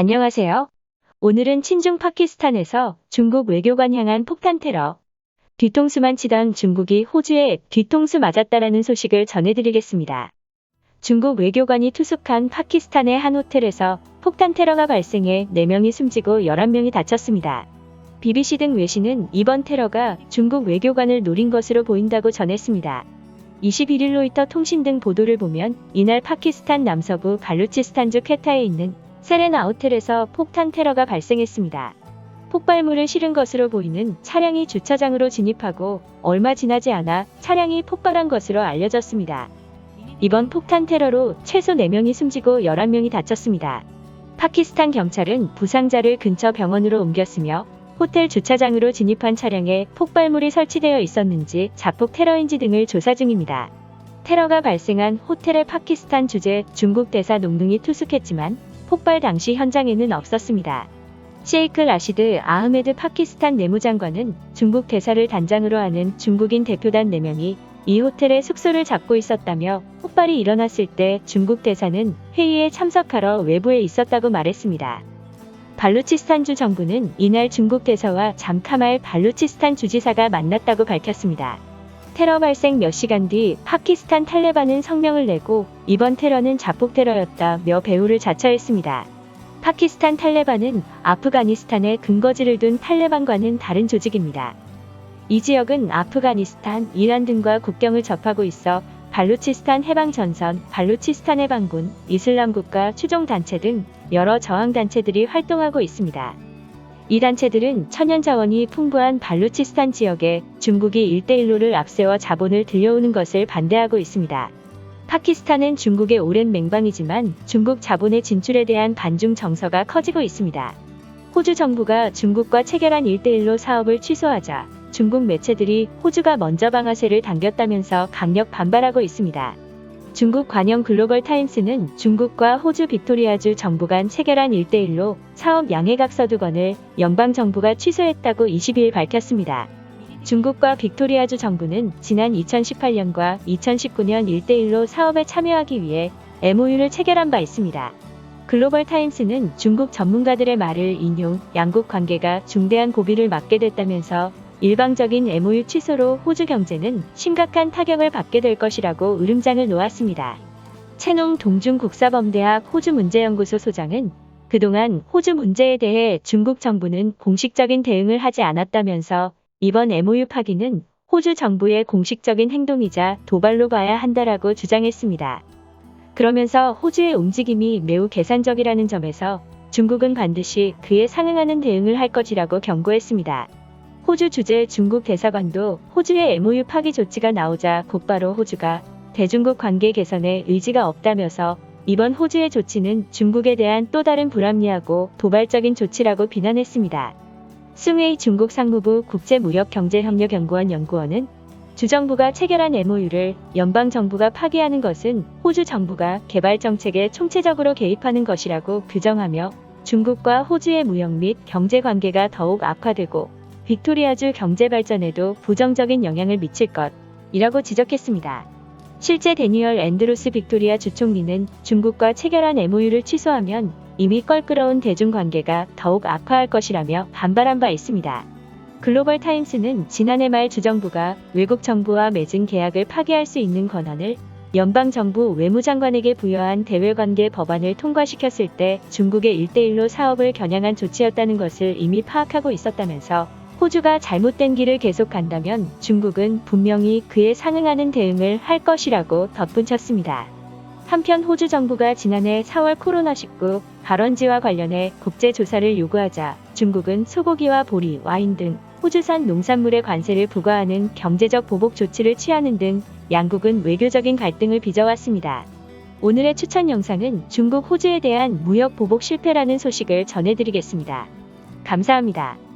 안녕하세요. 오늘은 친중 파키스탄에서 중국 외교관 향한 폭탄 테러. 뒤통수만 치던 중국이 호주에 뒤통수 맞았다라는 소식을 전해드리겠습니다. 중국 외교관이 투숙한 파키스탄의 한 호텔에서 폭탄 테러가 발생해 4명이 숨지고 11명이 다쳤습니다. BBC 등 외신은 이번 테러가 중국 외교관을 노린 것으로 보인다고 전했습니다. 21일 로이터 통신 등 보도를 보면 이날 파키스탄 남서부 발루치스탄주 퀘타에 있는 세레나 호텔에서 폭탄 테러가 발생했습니다. 폭발물을 실은 것으로 보이는 차량이 주차장으로 진입하고 얼마 지나지 않아 차량이 폭발한 것으로 알려졌습니다. 이번 폭탄 테러로 최소 4명이 숨지고 11명이 다쳤습니다. 파키스탄 경찰은 부상자를 근처 병원으로 옮겼으며 호텔 주차장으로 진입한 차량에 폭발물이 설치되어 있었는지 자폭 테러인지 등을 조사 중입니다. 테러가 발생한 호텔의 파키스탄 주재 중국 대사 농능이 투숙했지만 폭발 당시 현장에는 없었습니다. 셰이크 라시드 아흐메드 파키스탄 내무장관은 중국 대사를 단장으로 하는 중국인 대표단 4명이 이 호텔에 숙소를 잡고 있었다며 폭발이 일어났을 때 중국 대사는 회의에 참석하러 외부에 있었다고 말했습니다. 발루치스탄주 정부는 이날 중국 대사와 잠카말 발루치스탄 주지사가 만났다고 밝혔습니다. 테러 발생 몇 시간 뒤 파키스탄 탈레반은 성명을 내고 이번 테러는 자폭 테러였다며 배후를 자처했습니다. 파키스탄 탈레반은 아프가니스탄에 근거지를 둔 탈레반과는 다른 조직입니다. 이 지역은 아프가니스탄, 이란 등과 국경을 접하고 있어 발루치스탄 해방전선, 발루치스탄 해방군, 이슬람국가 추종단체 등 여러 저항단체들이 활동하고 있습니다. 이 단체들은 천연자원이 풍부한 발루치스탄 지역에 중국이 일대일로를 앞세워 자본을 들여오는 것을 반대하고 있습니다. 파키스탄은 중국의 오랜 맹방이지만 중국 자본의 진출에 대한 반중 정서가 커지고 있습니다. 호주 정부가 중국과 체결한 일대일로 사업을 취소하자 중국 매체들이 호주가 먼저 방아쇠를 당겼다면서 강력 반발하고 있습니다. 중국 관영 글로벌 타임스는 중국과 호주 빅토리아주 정부 간 체결한 일대일로 사업 양해각 서 두 건을 연방 정부가 취소했다고 22일 밝혔습니다. 중국과 빅토리아주 정부는 지난 2018년과 2019년 일대일로 사업에 참여하기 위해 MOU를 체결한 바 있습니다. 글로벌 타임스는 중국 전문가들의 말을 인용, 양국 관계가 중대한 고비를 맞게 됐다면서 일방적인 MOU 취소로 호주 경제는 심각한 타격을 받게 될 것이라고 으름장을 놓았습니다. 채농 동중 국사범대학 호주 문제연구소 소장은 그동안 호주 문제에 대해 중국 정부는 공식적인 대응을 하지 않았다면서 이번 MOU 파기는 호주 정부의 공식적인 행동이자 도발로 봐야 한다라고 주장했습니다. 그러면서 호주의 움직임이 매우 계산적이라는 점에서 중국은 반드시 그에 상응하는 대응을 할 것이라고 경고했습니다. 호주 주재 중국 대사관도 호주의 MOU 파기 조치가 나오자 곧바로 호주가 대중국 관계 개선에 의지가 없다면서 이번 호주의 조치는 중국에 대한 또 다른 불합리하고 도발적인 조치라고 비난했습니다. 승웨이 중국 상무부 국제무역경제협력연구원 연구원은 주정부가 체결한 MOU를 연방정부가 파기하는 것은 호주 정부가 개발 정책에 총체적으로 개입하는 것이라고 규정하며 중국과 호주의 무역 및 경제 관계가 더욱 악화되고 빅토리아주 경제 발전에도 부정적인 영향을 미칠 것이라고 지적했습니다. 실제 데니얼 앤드루스 빅토리아 주총리는 중국과 체결한 MOU를 취소하면 이미 껄끄러운 대중 관계가 더욱 악화할 것이라며 반발한 바 있습니다. 글로벌 타임스는 지난해 말 주정부가 외국 정부와 맺은 계약을 파기할 수 있는 권한을 연방정부 외무장관에게 부여한 대외관계 법안을 통과시켰을 때 중국의 일대일로 사업을 겨냥한 조치였다는 것을 이미 파악하고 있었다면서 호주가 잘못된 길을 계속 간다면 중국은 분명히 그에 상응하는 대응을 할 것이라고 덧붙였습니다. 한편 호주 정부가 지난해 4월 코로나19 발원지와 관련해 국제조사를 요구하자 중국은 소고기와 보리, 와인 등 호주산 농산물의 관세를 부과하는 경제적 보복 조치를 취하는 등 양국은 외교적인 갈등을 빚어왔습니다. 오늘의 추천 영상은 중국 호주에 대한 무역 보복 실패라는 소식을 전해드리겠습니다. 감사합니다.